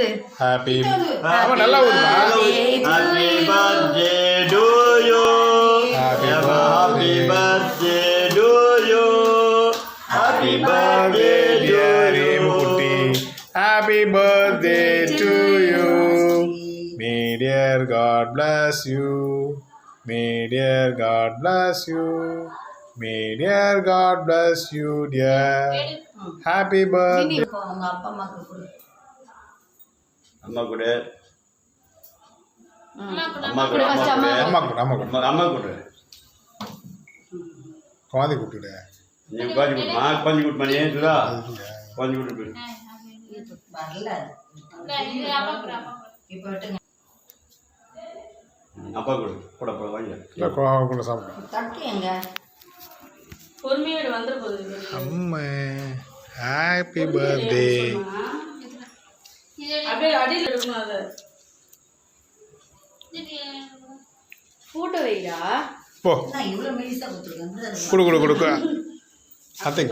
ஊது ஹாப்பி அவன் நல்லா ஊதுமா Happy birthday to you. Happy Happy birthday to you. Happy birthday to குட்டி you. Happy birthday to you may dear God bless you may dear God bless you may dear God bless you dear happy birthday இப்போ உங்க அப்பா அம்மாக்கு கொடு அம்மா கூட. அம்மா கூட. அம்மா கூட அம்மா. கூட. அம்மா கூட அம்மா அம்மா கூட. குழந்தை கூப்பிட்டுடு நீ உட்காந்து கொடு மா உட்காந்து கொடு மணி சுதா. உட்காந்து கொடு போய் அப்பா கொடு கூட போட வாங்க. கூட சாப்பிட்டேன் தட்டு எங்க பொறுமையோடு வந்துட போகுது. அம்மா ஹாப்பி பர்த்டே அடியில் எடுக்கணும் அதை? ஃபோட்டோ வைடா போ. கொடு கொடு கொஞ்சம் acting.